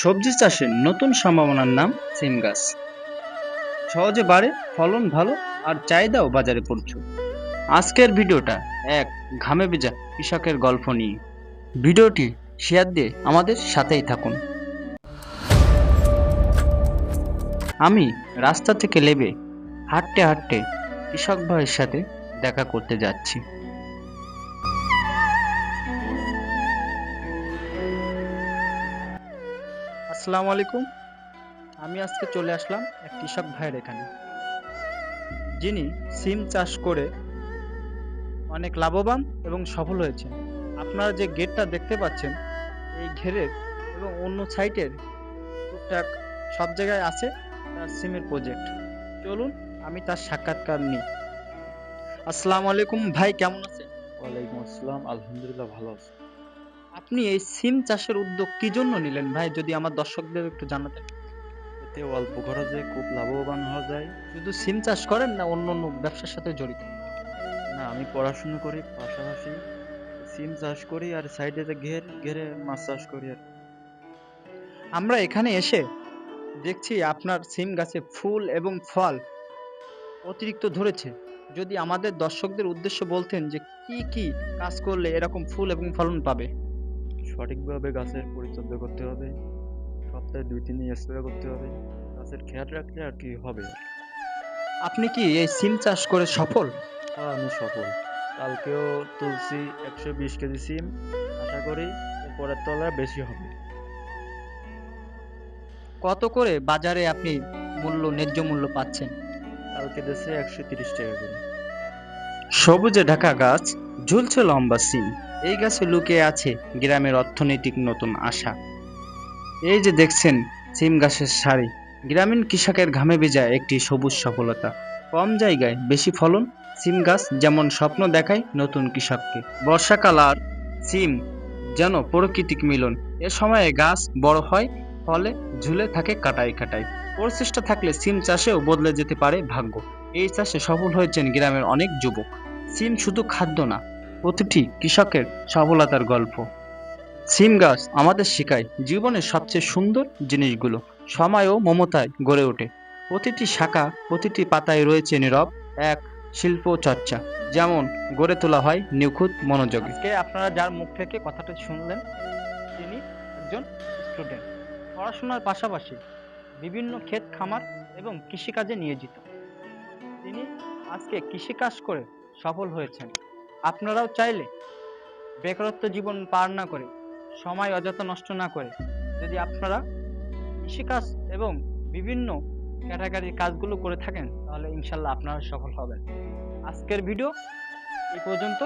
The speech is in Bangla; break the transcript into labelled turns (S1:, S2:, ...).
S1: সবজি চাষের নতুন সম্ভাবনার নাম সিম গাছ। সহজে বাড়ে, ফলন ভালো আর চাহিদাও বাজারে প্রচুর। আজকের ভিডিওটা এক ঘামে ভেজা কৃষকের গল্প নিয়ে। ভিডিওটি শেয়ার দিয়ে আমাদের সাথেই থাকুন। আমি রাস্তা থেকে লেবে হাঁটতে হাঁটতে কৃষক ভাইয়ের সাথে দেখা করতে যাচ্ছি। আসসালামু আলাইকুম। আমি আজকে চলে আসলাম এক কৃষক ভাইয়ের এখানে। যিনি সিম চাষ করে অনেক লাভবান এবং সফল হয়েছে আপনারা যে গেটটা দেখতে পাচ্ছেন, এই ঘেরের এবং অন্য সাইটের টুকটাক সব জায়গায় আছে তার সিমের প্রজেক্ট। চলুন, আমি তার সাক্ষাৎকার নিই। আসসালামু আলাইকুম ভাই, কেমন আছেন?
S2: ওয়ালাইকুম আসসালাম, আলহামদুলিল্লাহ ভালো আছি।
S1: আপনি এই সিম চাষের উদ্যোগ কি জন্য নিলেন? ভাই যদি আমার দর্শকদের একটু জানাতেন
S2: এতে অল্প খরচে খুব লাভবান হওয়া যায়।
S1: শুধু সিম চাষ করেন না অন্য অন্য ব্যবসার সাথে জড়িত?
S2: না আমি পড়াশুনো করি পাশাপাশি সিম চাষ করি আর সাইডে যে ঘের ঘেরে মাছ চাষ করি আর
S1: আমরা এখানে এসে দেখছি আপনার সিম গাছে ফুল এবং ফল অতিরিক্ত ধরেছে। যদি আমাদের দর্শকদের উদ্দেশ্যে বলতেন যে কি কি কাজ করলে এরকম ফুল এবং ফলন পাবে?
S2: সঠিকভাবে গাছের পরিচর্যা করতে হবে। সপ্তাহে দুই তিন স্প্রে করতে হবে। গাছের খেয়াল রাখলে আর কি হবে?
S1: আপনি কি এই সিম চাষ করে সফল?
S2: তা আমি সফল। কালকেও তুলছি একশো বিশ কেজি সিম। আশা করি পরের তলায় বেশি হবে।
S1: কত করে বাজারে আপনি মূল্য ন্যায্য মূল্য পাচ্ছেন?
S2: কালকে দেশে একশো তিরিশ টাকা করে।
S1: সবুজে ঢাকা গাছ, ঝুলছে লম্বা সিম। এই গাছে লুকিয়ে আছে গ্রামের অর্থনৈতিক নতুন আশা। এই যে দেখছেন, সিম গাছের সারি। গ্রামীণ কৃষকের ঘামে ভেজা একটি সবুজ সফলতা। কম জায়গায় বেশি ফলন, সিম গাছ যেমন স্বপ্ন দেখায় নতুন কৃষককে। বর্ষাকাল আর সিম যেন প্রকৃতিক মিলন। এ সময়ে গাছ বড় হয়, ফলে ঝুলে থাকে কাটাই কাটাই। প্রচেষ্টা থাকলে সিম চাষেও বদলে যেতে পারে ভাগ্য। এই চাষে সফল হয়েছেন গ্রামের অনেক যুবক। সিম শুধু খাদ্য না, প্রতিটি কৃষকের সফলতার গল্প। সিম গাছ আমাদের শেখায় জীবনের সবচেয়ে সুন্দর জিনিসগুলো, সময় ও মমতায় গড়ে ওঠে। প্রতিটি শাখা, প্রতিটি পাতায় রয়েছে নীরব এক শিল্প চর্চা যেমন গড়ে তোলা হয় নিখুঁত মনোযোগ। আপনারা যার মুখ থেকে কথাটা শুনলেন, তিনি একজন স্টুডেন্ট পড়াশোনার পাশাপাশি বিভিন্ন ক্ষেত খামার এবং কৃষিকাজে নিয়োজিত। তিনি আজকে কৃষিকাজ করে সফল হয়েছেন। আপনারাও চাইলে বেকারত্ব জীবন পার না করে, সময় অযথা নষ্ট না করে, যদি আপনারা কৃষিকাজ এবং বিভিন্ন ক্যাটাগরির কাজগুলো করে থাকেন, তাহলে ইনশাল্লাহ আপনারা সফল হবেন। আজকের ভিডিও এই পর্যন্ত